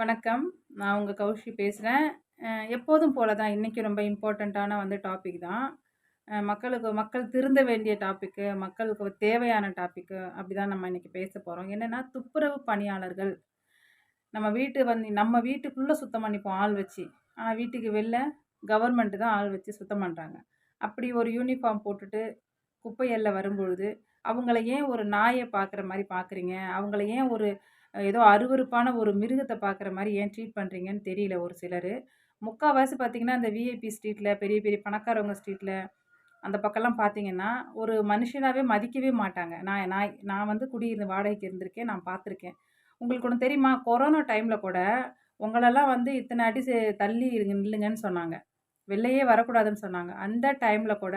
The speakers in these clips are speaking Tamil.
வணக்கம். நான் உங்கள் கௌஷி பேசுகிறேன் எப்போதும் போல தான் இன்றைக்கும் ரொம்ப இம்பார்ட்டண்ட்டான வந்து டாபிக் தான். மக்களுக்கு மக்கள் திருந்த வேண்டிய டாப்பிக்கு மக்களுக்கு தேவையான டாபிக்கு அப்படிதான் நம்ம இன்றைக்கி பேச போகிறோம் என்னென்னா துப்புரவு பணியாளர்கள். நம்ம வீட்டு வந்து நம்ம வீட்டுக்குள்ளே சுத்தம் பண்ணிப்போம் ஆள் வச்சு. ஆனால் வீட்டுக்கு வெளில கவர்மெண்ட்டு தான் ஆள் வச்சு சுத்தம் பண்ணுறாங்க அப்படி ஒரு யூனிஃபார்ம் போட்டுட்டு குப்பையல்ல வரும்பொழுது, அவங்கள ஏன் ஒரு நாயை பார்க்குற மாதிரி பார்க்குறீங்க? அவங்கள ஏன் ஒரு ஏதோ அருவருப்பான ஒரு மிருகத்தை பார்க்குற மாதிரி ஏன் ட்ரீட் பண்ணுறீங்கன்னு தெரியல ஒரு சிலர் முக்கால்வாசி பார்த்தீங்கன்னா, அந்த விஐபி ஸ்ட்ரீட்டில் பெரிய பெரிய பணக்காரவங்க ஸ்ட்ரீட்டில் அந்த பக்கம்லாம் பார்த்தீங்கன்னா, ஒரு மனுஷனாகவே மதிக்கவே மாட்டாங்க. நான் நான் நான் வந்து குடியிருந்து வாடகைக்கு இருந்திருக்கேன். நான் பார்த்துருக்கேன். உங்களுக்கு ஒன்று தெரியுமா? கொரோனா டைமில் கூட உங்களெல்லாம் வந்து இத்தனை அடி செ தள்ளி இருங்க நில்லுங்கன்னு சொன்னாங்க. வெளிலையே வரக்கூடாதுன்னு சொன்னாங்க. அந்த டைமில் கூட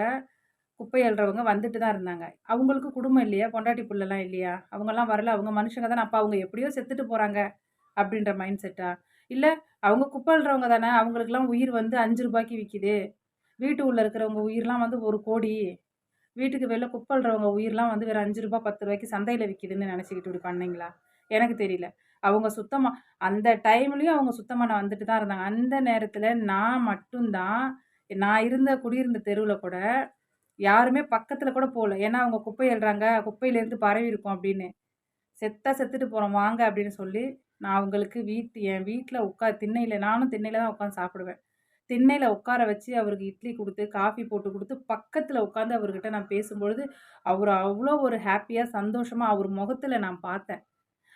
குப்பை அள்ளுறவங்க வந்துட்டு தான் இருந்தாங்க. அவங்களுக்கு குடும்பம் இல்லையா? பொண்டாட்டி புள்ளலாம் இல்லையா? அவங்கெல்லாம் வரல. அவங்க மனுஷங்க தானே. அப்போ அவங்க எப்படியோ செத்துட்டு போகிறாங்க அப்படின்ற மைண்ட் செட்டா? இல்லை அவங்க குப்பை அள்ளுறவங்க தானே. அவங்களுக்குலாம் உயிர் வந்து அஞ்சு ரூபாய்க்கு விற்கிது வீட்டு உள்ள இருக்கிறவங்க உயிர்லாம் வந்து ஒரு கோடி வீட்டுக்கு வெளில குப்பை அள்ளுறவங்க உயிர்லாம் வந்து வேறு அஞ்சு 5 ரூ. 10க்கு சந்தையில விக்கிதுன்னு நெனச்சுக்கிட்டு இப்படி பண்ணீங்களா? எனக்கு தெரியல. அவங்க சுத்தமாக அந்த டைம்லேயும் அவங்க சுத்தம் பண்ண வந்துட்டு தான் இருந்தாங்க. அந்த நேரத்தில் நான் மட்டும் தான் நான் இருந்த குடியிருந்த தெருவில் கூட யாருமே பக்கத்தில் கூட போகல ஏன்னா அவங்க குப்பை எழுறாங்க குப்பையிலேருந்து பரவி இருக்கும் அப்படின்னு. செத்தா செத்துட்டு போகிறோம் வாங்க அப்படின்னு சொல்லி, நான் அவங்களுக்கு வீட்டு என் வீட்டில் உட்கா திண்ணையில் நானும் திண்ணையில் தான் உட்காந்து சாப்பிடுவேன். திண்ணையில் உட்கார வச்சு அவருக்கு இட்லி கொடுத்து காஃபி போட்டு கொடுத்து பக்கத்தில் உட்காந்து அவர்கிட்ட நான் பேசும்பொழுது, அவர் அவ்வளோ ஒரு ஹாப்பியாக சந்தோஷமாக அவர் முகத்தில் நான் பார்த்தேன்.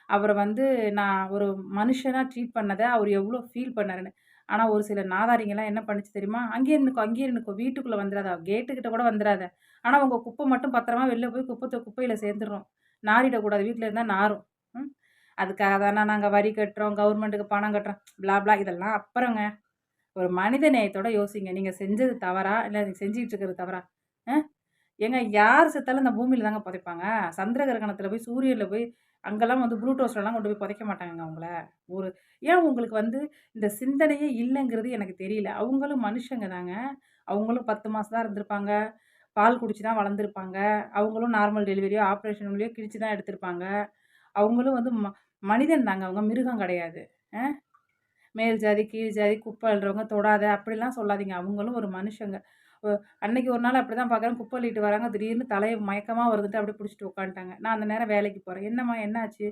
அவரை வந்து நான் ஒரு மனுஷனாக ட்ரீட் பண்ணதை அவர் எவ்வளோ ஃபீல் பண்ணாருன்னு. ஆனால் ஒரு சில நாதாரிங்கெல்லாம் என்ன பண்ணிச்சு தெரியுமா? "அங்கேயே இருந்துக்கோ அங்கேயே இருந்துக்கோ வீட்டுக்குள்ளே வந்துடாத கேட்டுக்கிட்ட கூட வந்துடாத ஆனால் உங்கள் குப்பை மட்டும் பத்திரமா வெளில போய் குப்பத்தை குப்பையில் சேர்ந்துடுறோம் நாறிடக்கூடாது. வீட்டில் இருந்தால் நாறும். ம். அதுக்காக தானே நாங்கள் வரி கட்டுறோம், கவர்மெண்ட்டுக்கு பணம் கட்டுறோம்." பிளாப்லா இதெல்லாம் அப்புறங்க. ஒரு மனித நேயத்தோட யோசிங்க. நீங்கள் செஞ்சது தவறா? இல்லை நீங்கள் செஞ்சுக்கிட்டு இருக்கிறது தவறா? ஏங்க யார் செத்தாலும் இந்த பூமியில் தாங்க புதைப்பாங்க. சந்திர கிரகணத்தில் போய், சூரியனில் போய் அங்கெல்லாம் வந்து ப்ளூட்டோஸ்லலாம் கொண்டு போய் புதைக்க மாட்டாங்க அவங்கள. ஒரு ஏன் உங்களுக்கு வந்து இந்த சிந்தனையே இல்லைங்கிறது எனக்கு தெரியல. அவங்களும் மனுஷங்க தாங்க. அவங்களும் பத்து மாதம் தான் இருந்திருப்பாங்க. பால் குடிச்சு தான் வளர்ந்துருப்பாங்க. அவங்களும் நார்மல் டெலிவரியோ, ஆப்ரேஷன் வழியோ கிழிச்சு தான் எடுத்திருப்பாங்க. அவங்களும் வந்து ம மனிதன் தாங்க. அவங்க மிருகம் கிடையாது. மேல் ஜாதி, கீழ் ஜாதி, குப்பை அள்ளுறவங்க தொடாத அப்படிலாம் சொல்லாதீங்க. அவங்களும் ஒரு மனுஷங்க. இப்போ அன்னைக்கு ஒரு நாள் அப்படிதான் பார்க்குறேன். குப்பை அள்ளிட்டு வராங்க. திடீர்னு தலையை மயக்கமாக வருதுட்டு அப்படியே பிடிச்சிட்டு உட்காந்துட்டாங்க. நான் அந்த நேரம் வேலைக்கு போகிறேன் "என்னம்மா என்னாச்சு?"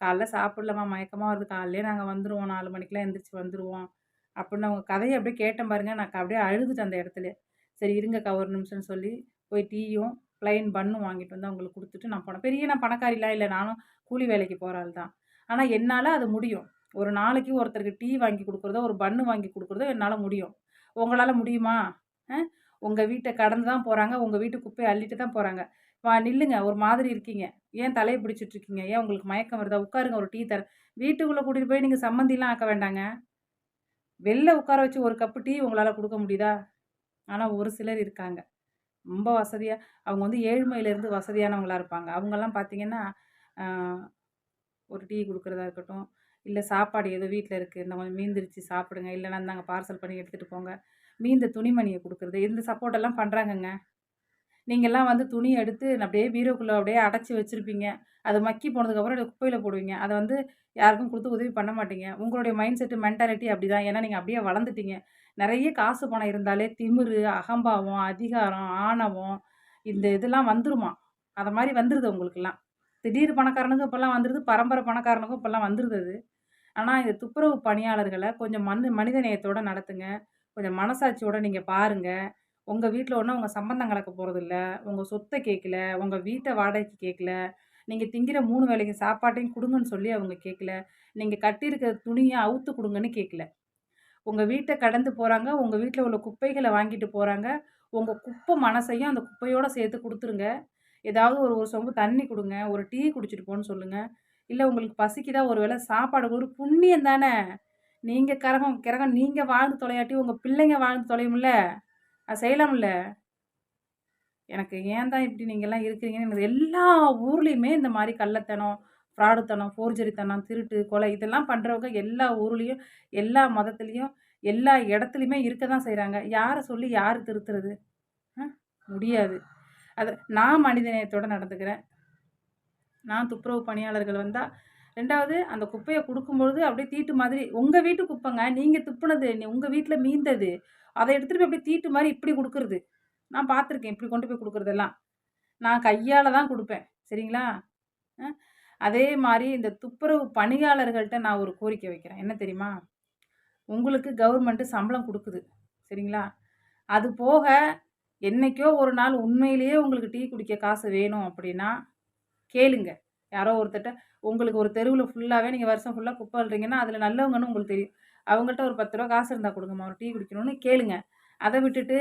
"காலைல சாப்பிடலம்மா. மயக்கமாக வருது. காலையிலேயே நாங்க வந்துருவோம். 4 மணிக்கெல்லாம் எந்திரிச்சு வந்துடுவோம் அப்படின்னு அவங்க கதையை அப்படியே கேட்டேன் பாருங்க. நான் அப்படியே அழுதுட்டேன் அந்த இடத்துல "சரி இருங்கக்கா ஒரு நிமிஷம்னு" சொல்லி போய் டீயும், ப்ளைன் பன்னும் வாங்கிட்டு வந்து அவங்களுக்கு கொடுத்துட்டு நான் போனேன். பெரிய நான் பணக்காரிலாம் இல்லை நானும் கூலி வேலைக்கு போகிற ஆள் தான். ஆனால் என்னால் அது முடியும். ஒரு நாளைக்கு ஒருத்தருக்கு டீ வாங்கி கொடுக்குறதோ ஒரு பன்னு வாங்கி கொடுக்குறதோ என்னால் முடியும். உங்களால் முடியுமா? உங்கள் வீட்டை கடந்து தான் போகிறாங்க உங்கள் வீட்டு குப்பையை அள்ளிட்டு தான் போகிறாங்க வா நில்லுங்க. ஒரு மாதிரி இருக்கீங்க. ஏன் தலையை பிடிச்சிட்டு இருக்கீங்க? ஏன் உங்களுக்கு மயக்கம் வருதா? உட்காருங்க ஒரு டீ தர வீட்டுக்குள்ளே கூட்டிட்டு போய் நீங்கள் சம்மந்திலாம் ஆக்க வேண்டாங்க. வெளில உட்கார வச்சு ஒரு கப்பு டீ உங்களால் கொடுக்க முடியுதா? ஆனால் ஒரு சிலர் இருக்காங்க. ரொம்ப வசதியாக அவங்க வந்து ஏழ்மையிலேருந்து வசதியானவங்களா இருப்பாங்க. அவங்கெல்லாம் பார்த்தீங்கன்னா, ஒரு டீ கொடுக்குறதா இருக்கட்டும், இல்லை சாப்பாடு ஏதோ வீட்டில் இருக்குது இந்த கொஞ்சம் மீந்திரிச்சு சாப்பிடுங்க. இல்லைன்னா இந்தாங்க பார்சல் பண்ணி எடுத்துகிட்டு போங்க. மீந்த துணிமணியை கொடுக்குறது இந்த சப்போர்ட்டெல்லாம் பண்ணுறாங்கங்க நீங்கள்லாம் வந்து துணி எடுத்து அப்படியே வீரோக்குள்ளே அப்படியே அடைச்சி வச்சுருப்பீங்க அது மக்கி போனதுக்கப்புறம் குப்பையில் போடுவீங்க. அதை வந்து யாருக்கும் கொடுத்து உதவி பண்ண மாட்டீங்க. உங்களுடைய மைண்ட் செட்டு மென்டாலிட்டி அப்படிதான். ஏன்னா நீங்கள் அப்படியே வளர்ந்துட்டீங்க. நிறைய காசு பணம் இருந்தாலே திமிரு, அகம்பாவம், அதிகாரம், ஆணவம் இந்த இதெல்லாம் வந்துருமாம். அதை மாதிரி வந்துடுது உங்களுக்கெல்லாம். திடீர் பணக்காரனுக்கும் இப்போல்லாம் வந்துருது. பரம்பரை பணக்காரனுக்கும் இப்போல்லாம் வந்துடுது அது. இந்த துப்புரவு பணியாளர்களை கொஞ்சம் மனு மனித நேயத்தோடு நடத்துங்க. கொஞ்சம் மனசாட்சியோட நீங்கள் பாருங்க. உங்கள் வீட்டில் ஒன்றும் உங்கள் சம்பந்தம் கலக்க போகிறதில்ல உங்கள் சொத்தை கேட்கல. உங்கள் வீட்டை வாடகைக்கு கேட்கல. நீங்கள் திங்கிற மூணு வேளைக்கு சாப்பாட்டையும் கொடுங்கன்னு சொல்லி அவங்க கேட்கல. நீங்கள் கட்டியிருக்கிற துணியை அவுத்து கொடுங்கன்னு கேட்கல. உங்கள் வீட்டை கடந்து போகிறாங்க உங்கள் வீட்டில் உள்ள குப்பைகளை வாங்கிட்டு போகிறாங்க உங்கள் குப்பை மனசையும் அந்த குப்பையோட சேர்த்து கொடுத்துருங்க ஏதாவது ஒரு ஒரு சொம்பு தண்ணி கொடுங்க ஒரு டீ குடிச்சிட்டு போன்னு சொல்லுங்கள் இல்லை உங்களுக்கு பசிக்குதா ஒரு வேளை சாப்பாடு ஒரு புண்ணியம் தானே. நீங்கள் கரகம் கிரகம் நீங்கள் வாழ்ந்து தொலையாட்டி உங்கள் பிள்ளைங்க வாழ்ந்து தொலையும்ல. அது செய்யலாம்ல. எனக்கு ஏன் தான் இப்படி நீங்கள்லாம் இருக்கிறீங்கன்னு எனக்கு எல்லா ஊர்லேயுமே இந்த மாதிரி கள்ளத்தனம், ஃப்ராடுத்தனம், ஃபோர்ஜரித்தனம், திருட்டு, கொலை இதெல்லாம் பண்ணுறவங்க எல்லா ஊர்லேயும் எல்லா மதத்துலேயும் எல்லா இடத்துலையுமே இருக்க தான் செய்கிறாங்க யாரை சொல்லி யார் திருத்துறது? முடியாது. அது நான் மனிதநேயத்தோடு நடந்துக்கிறேன். நான் துப்புரவு பணியாளர்கள் வந்தால் ரெண்டாவது அந்த குப்பையை கொடுக்கும்பொழுது அப்படியே தீட்டு மாதிரி உங்கள் வீட்டு குப்பைங்க நீங்கள் துப்புனது உங்கள் வீட்டில் மீந்தது அதை எடுத்துகிட்டு போய் அப்படியே தீட்டு மாதிரி இப்படி கொடுக்குறது. நான் பார்த்துருக்கேன் இப்படி கொண்டு போய் கொடுக்குறதெல்லாம். நான் கையால் தான் கொடுப்பேன் சரிங்களா? அதே மாதிரி இந்த துப்புரவு பணியாளர்கள்ட்ட நான் ஒரு கோரிக்கை வைக்கிறேன். என்ன தெரியுமா? உங்களுக்கு கவர்மெண்ட்டு சம்பளம் கொடுக்குது சரிங்களா? அது போக என்றைக்கோ ஒரு நாள் உண்மையிலேயே உங்களுக்கு டீ குடிக்க காசு வேணும் அப்படின்னா கேளுங்கள் யாரோ ஒருத்தட்ட உங்களுக்கு ஒரு தெருவில் ஃபுல்லாகவே நீங்கள் வருஷம் ஃபுல்லாக குப்பை அழுறீங்கன்னா அதில் நல்லவங்கன்னு உங்களுக்கு தெரியும். அவங்கள்ட்ட ஒரு பத்து ரூபா காசு இருந்தால் கொடுங்கம்மா ஒரு டீ குடிக்கணும்னு கேளுங்க. அதை விட்டுட்டு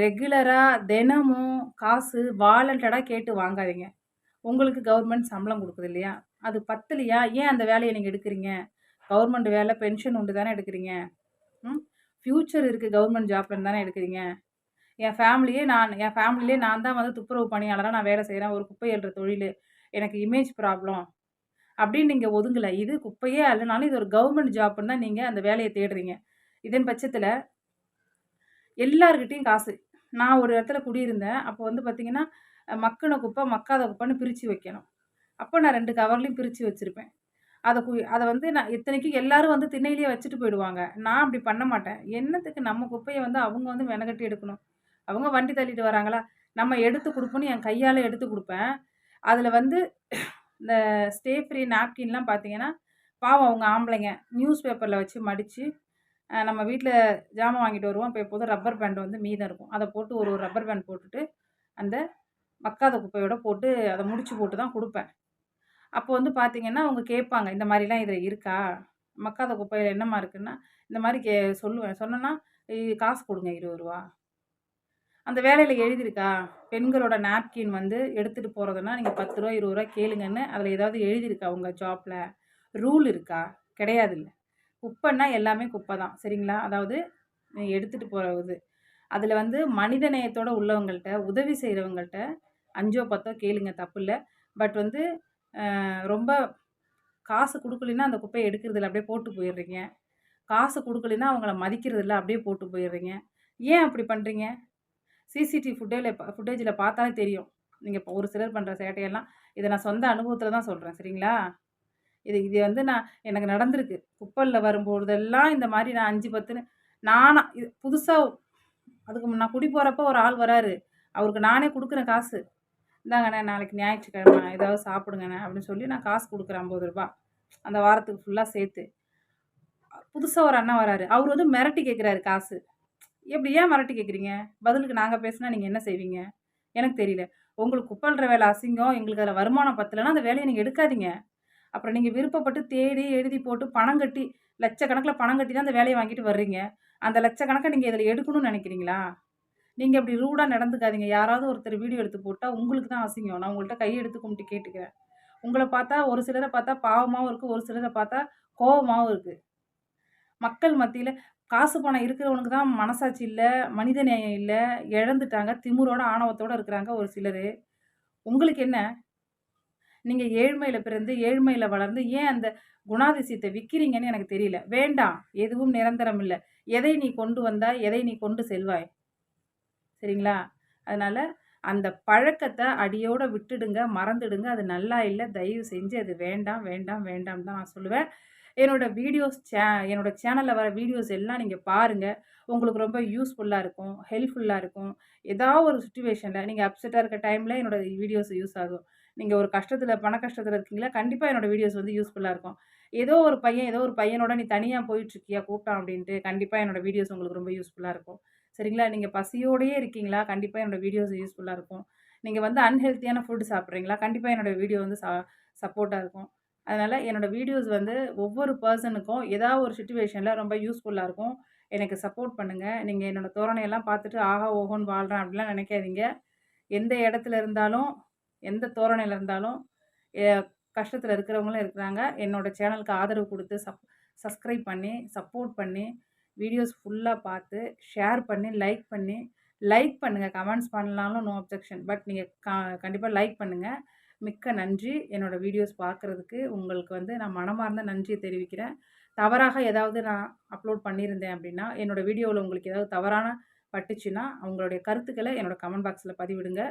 ரெகுலராக தினமும் காசு வாலண்டடாக கேட்டு வாங்காதீங்க. உங்களுக்கு கவர்மெண்ட் சம்பளம் கொடுக்குது இல்லையா? அது பத்தலையா? ஏன் அந்த வேலையை நீங்கள் எடுக்கிறீங்க? கவர்மெண்ட் வேலை பென்ஷன் உண்டு தானே எடுக்கிறீங்க? ம்? ஃப்யூச்சர் இருக்குது கவர்மெண்ட் ஜாப்லன்னு தானே எடுக்கிறீங்க? என் ஃபேமிலியே நான் என் ஃபேமிலியே நான் தான் வந்து துப்புரவு பணியாளராக நான் வேலை செய்கிறேன் ஒரு குப்பை எழுற தொழில். எனக்கு இமேஜ் ப்ராப்ளம் அப்படின்னு நீங்கள் ஒதுங்கலை. இது குப்பையே அல்லனாலும் இது ஒரு கவர்மெண்ட் ஜாப்னு தான் நீங்கள் அந்த வேலையை தேடுறீங்க. இதன் பட்சத்தில் எல்லாருக்கிட்டேயும் காசு. நான் ஒரு இடத்துல குடியிருந்தேன். அப்போ வந்து பார்த்திங்கன்னா மக்கின குப்பை மக்காத குப்பைன்னு பிரித்து வைக்கணும். அப்போ நான் ரெண்டு கவர்லையும் பிரித்து வச்சுருப்பேன். அதை கு அதை வந்து நான் இத்தனைக்கும் எல்லோரும் வந்து திண்ணையிலேயே வச்சுட்டு போயிடுவாங்க. நான் அப்படி பண்ண மாட்டேன். என்னத்துக்கு நம்ம குப்பையை வந்து அவங்க வந்து மெனகட்டி எடுக்கணும்? அவங்க வண்டி தள்ளிட்டு வராங்களா? நம்ம எடுத்து கொடுப்போன்னு என் கையால் எடுத்து கொடுப்பேன். அதில் வந்து இந்த ஸ்டே ஃப்ரீ நாப்கின்லாம் பார்த்தீங்கன்னா பாவம் அவங்க ஆம்பளைங்க. நியூஸ் பேப்பரில் வச்சு மடித்து நம்ம வீட்டில் ஜாமான் வாங்கிட்டு வருவோம். இப்போ எப்போதும் ரப்பர் பேண்ட் வந்து மீதம் இருக்கும். அதை போட்டு ஒரு ஒரு ரப்பர் பேண்ட் போட்டுட்டு அந்த மக்காத குப்பையோட போட்டு அதை முடிச்சு போட்டு தான் கொடுப்பேன். அப்போ வந்து பார்த்தீங்கன்னா அவங்க கேட்பாங்க இந்த மாதிரிலாம் இதில் இருக்கா? மக்காத குப்பையில் என்னம்மா இருக்குன்னா? இந்த மாதிரி கே சொல்லுவேன். சொன்னேன்னா காசு கொடுங்க இருபது ரூபா. அந்த வேலையில் எழுதியிருக்கா? பெண்களோட நாப்கின் வந்து எடுத்துகிட்டு போகிறதுனா நீங்கள் பத்து ரூபா இருபது ரூபா கேளுங்கன்னு அதில் ஏதாவது எழுதியிருக்கா உங்கள் ஜாப்பில் ரூல் இருக்கா? கிடையாது இல்லை குப்பைன்னா எல்லாமே குப்பை தான் சரிங்களா? அதாவது எடுத்துகிட்டு போகிறது அதில் வந்து மனித நேயத்தோடு உள்ளவங்கள்ட்ட உதவி செய்கிறவங்கள்ட்ட அஞ்சோ பத்தோ கேளுங்க தப்பு இல்லை. பட் வந்து ரொம்ப காசு கொடுக்கலன்னா அந்த குப்பையை எடுக்கிறதில்ல அப்படியே போட்டு போயிடுறீங்க. காசு கொடுக்கலன்னா அவங்கள மதிக்கிறதில்ல அப்படியே போட்டு போயிடுறீங்க. ஏன் அப்படி பண்ணுறீங்க சிசிடிவி ஃபுட்டேஜில் ஃபுட்டேஜில் பார்த்தாலே தெரியும். நீங்கள் இப்போ ஒரு சிலர் பண்ணுற சேட்டையெல்லாம் இதை நான் சொந்த அனுபவத்தில் தான் சொல்கிறேன் சரிங்களா? இது இது வந்து நான் எனக்கு நடந்திருக்கு. குப்பலில் வரும்போதெல்லாம் இந்த மாதிரி நான் அஞ்சு பத்துன்னு நானாக இது புதுசாக அதுக்கு நான் குடி போகிறப்ப ஒரு ஆள் வராரு. அவருக்கு நானே கொடுக்குறேன் காசு. இந்தாங்கண்ணே நாளைக்கு ஞாயிற்றுக்கிழமை ஏதாவது சாப்பிடுங்கண்ணே அப்படின்னு சொல்லி நான் காசு கொடுக்குறேன் ஐம்பது ரூபா. அந்த வாரத்துக்கு ஃபுல்லாக சேர்த்து. புதுசாக ஒரு அண்ணா வராரு. அவர் வந்து மிரட்டி கேட்குறாரு காசு. எப்படி ஏன் மிரட்டி கேட்குறீங்க பதிலுக்கு நாங்கள் பேசுனா நீங்கள் என்ன செய்வீங்க? எனக்கு தெரியல. உங்களுக்கு குப்பல்ற வேலை அசிங்கம் எங்களுக்கு அதில் வருமானம் பத்தலைன்னா அந்த வேலையை நீங்கள் எடுக்காதீங்க. அப்புறம் நீங்கள் விருப்பப்பட்டு தேடி எழுதி போட்டு பணம் கட்டி லட்சக்கணக்கில் பணம் கட்டி தான் அந்த வேலையை வாங்கிட்டு வர்றீங்க. அந்த லட்சக்கணக்கை நீங்கள் இதில் எடுக்கணும்னு நினைக்கிறீங்களா? நீங்கள் அப்படி ரூடாக நடந்துக்காதீங்க. யாராவது ஒருத்தர் வீடியோ எடுத்து போட்டால் உங்களுக்கு தான் அசிங்கம். நான் உங்கள்கிட்ட கையெடுத்து கும்பிட்டு கேட்டுக்கிறேன். உங்களை பார்த்தா ஒரு சிலரை பார்த்தா பாவமாகவும் இருக்குது ஒரு சிலரை பார்த்தா கோபமாகவும் இருக்குது மக்கள் மத்தியில் காசு பணம் இருக்கிறவனுக்கு தான் மனசாட்சி இல்லை மனித நேயம் இல்லை இழந்துட்டாங்க திமுறோட ஆணவத்தோடு இருக்கிறாங்க ஒரு சிலர். உங்களுக்கு என்ன? நீங்கள் ஏழ்மையில் பிறந்து ஏழ்மையில் வளர்ந்து ஏன் அந்த குணாதிசயத்தை விற்கிறீங்கன்னு எனக்கு தெரியல. வேண்டாம் எதுவும் நிரந்தரம் இல்லை. எதை நீ கொண்டு வந்தால் எதை நீ கொண்டு செல்வாய்? சரிங்களா? அதனால் அந்த பழக்கத்தை அடியோடு விட்டுடுங்க மறந்துடுங்க. அது நல்லா இல்லை தயவு செஞ்சு அது வேண்டாம் வேண்டாம் வேண்டாம் தான் நான் சொல்லுவேன். என்னோடய வீடியோஸ் சே என்னோடய சேனலில் வர வீடியோஸ் எல்லாம் நீங்கள் பாருங்கள் உங்களுக்கு ரொம்ப யூஸ்ஃபுல்லாக இருக்கும் ஹெல்ப்ஃபுல்லாக இருக்கும். ஏதாவது ஒரு சுச்சுவேஷனில் நீங்கள் அப்செட்டாக இருக்க டைமில் என்னோடய வீடியோஸ் யூஸ் ஆகும். நீங்கள் ஒரு கஷ்டத்தில் பண கஷ்டத்தில் இருக்கீங்களா கண்டிப்பாக என்னோடய வீடியோஸ் வந்து யூஸ்ஃபுல்லாக இருக்கும். ஏதோ ஒரு பையன் ஏதோ ஒரு பையனோட நீ தனியாக போயிட்டுருக்கியா கூப்பிட்டான் அப்படின்ட்டு கண்டிப்பாக என்னோடய வீடியோஸ் உங்களுக்கு ரொம்ப யூஸ்ஃபுல்லாக இருக்கும். சரிங்களா? நீங்கள் பசியோடையே இருக்கீங்களா கண்டிப்பாக என்னோடய வீடியோஸ் யூஸ்ஃபுல்லாக இருக்கும். நீங்கள் வந்து அன்ஹெல்த்தியான ஃபுட்டு சாப்பிட்றீங்களா கண்டிப்பாக என்னோடய வீடியோ வந்து ச சப்போர்ட்டாக இருக்கும். அதனால் என்னோடய வீடியோஸ் வந்து ஒவ்வொரு பர்சனுக்கும் ஏதாவது ஒரு சுச்சுவேஷனில் ரொம்ப யூஸ்ஃபுல்லாக இருக்கும். எனக்கு சப்போர்ட் பண்ணுங்கள் நீங்கள் என்னோடய தோரணையெல்லாம் பார்த்துட்டு ஆஹா ஓஹோன்னு வாழ்கிறேன் அப்படிலாம் நினைக்காதீங்க. எந்த இடத்துல இருந்தாலும் எந்த தோரணையில் இருந்தாலும் கஷ்டத்தில் இருக்கிறவங்களும் இருக்கிறாங்க. என்னோடய சேனலுக்கு ஆதரவு கொடுத்து சப் சப்ஸ்கிரைப் பண்ணி சப்போர்ட் பண்ணி வீடியோஸ் ஃபுல்லாக பார்த்து ஷேர் பண்ணி லைக் பண்ணி லைக் பண்ணுங்கள் கமெண்ட்ஸ் பண்ணலாலும் நோ அப்ஜெக்ஷன். பட் நீங்கள் கண்டிப்பாக லைக் பண்ணுங்கள் மிக்க நன்றி. என்னோடய வீடியோஸ் பார்க்குறதுக்கு உங்களுக்கு வந்து நான் மனமார்ந்த நன்றியை தெரிவிக்கிறேன். தவறாக ஏதாவது நான் அப்லோட் பண்ணியிருந்தேன் அப்படின்னா என்னோடய வீடியோவில் உங்களுக்கு ஏதாவது தவறான பட்டுச்சுன்னா அவங்களுடைய கருத்துக்களை என்னோடய கமெண்ட் பாக்ஸில் பதிவிடுங்க.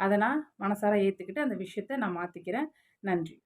அதை நான் மனசார ஏற்றுக்கிட்டு அந்த விஷயத்தை நான் மாற்றிக்கிறேன் நன்றி.